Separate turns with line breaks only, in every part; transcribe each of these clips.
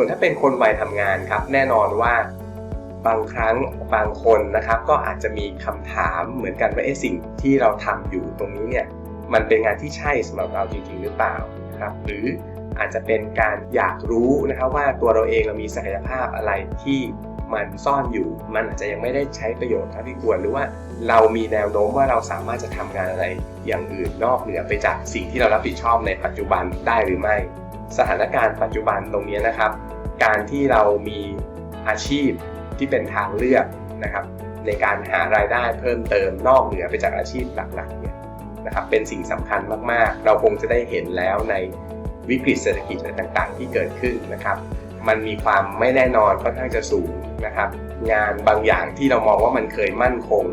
ส่วนถ้าเป็นคนวัยทำงานครับ แน่นอนว่าบางครั้งบางคนนะครับก็อาจจะมีคำถามเหมือนกันว่าเอ๊ะสิ่งที่เราทำอยู่ตรงนี้เนี่ยมันเป็นงานที่ใช่สำหรับเราจริงๆหรือเปล่านะครับหรืออาจจะเป็นการอยากรู้นะครับว่าตัวเราเองเรามีศักยภาพอะไรที่มันซ่อนอยู่ มันอาจจะยังไม่ได้ใช้ประโยชน์เท่าที่ควรหรือว่าเรามีแนวโน้มว่าเราสามารถจะทำงานอะไรอย่างอื่นนอกเหนือไปจากสิ่งที่เรารับผิดชอบในปัจจุบันได้หรือไม่ สถานการณ์ปัจจุบันตรงนี้นะครับ การที่เรามีอาชีพที่เป็นทางเลือกนะครับ ในการหารายได้เพิ่มเติมนอกเหนือไปจากอาชีพหลักๆเนี่ยนะครับเป็นสิ่งสำคัญมากๆ เราคงจะได้เห็นแล้วในวิกฤตเศรษฐกิจอะไรต่างๆ ที่เกิดขึ้นนะครับ มันมีความไม่แน่นอนค่อนข้างจะสูงนะครับ งานบางอย่างที่เรามองว่ามันเคยมั่นคง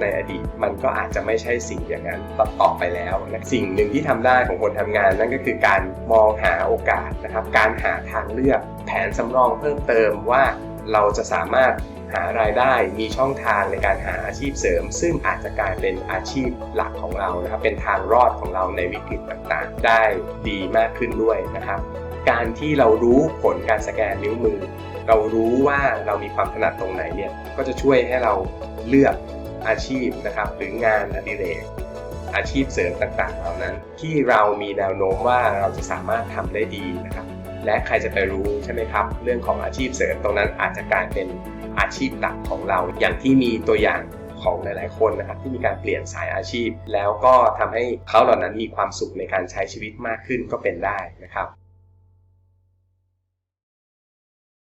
ในอดีต มันก็อาจจะไม่ใช่สิ่งอย่างนั้นต่อไปแล้วนะสิ่งหนึ่งที่ทำได้ของคนทำงานนั่นก็คือการมองหาโอกาสนะครับ การหาทางเลือกแผนสำรองเพิ่มเติมว่าเราจะสามารถหารายได้มีช่องทางในการหาอาชีพเสริม ซึ่งอาจจะกลายเป็นอาชีพหลักของเรานะครับเป็นทางรอดของเราในวิกฤตต่างๆ ได้ดีมากขึ้นด้วยนะครับ การที่เรารู้ผลการสแกนนิ้วมือ เรารู้ว่าเรามีความถนัดตรงไหนเนี่ยก็จะช่วยให้เราเลือกอาชีพนะครับหรืองานอดิเรกอาชีพเสริมต่างๆ เหล่านั้น ที่เรามีแนวโน้มว่าเราจะสามารถทำได้ดีนะครับและใครจะไปรู้ใช่ไหมครับ เรื่องของอาชีพเสริมตรงนั้นอาจจะกลายเป็นอาชีพหลักของเรา อย่างที่มีตัวอย่างของหลาย ๆ คนนะครับที่มีการเปลี่ยนสายอาชีพ แล้วก็ทำให้เขาเหล่านั้นมีความสุขในการใช้ชีวิตมากขึ้นก็เป็นได้นะครับ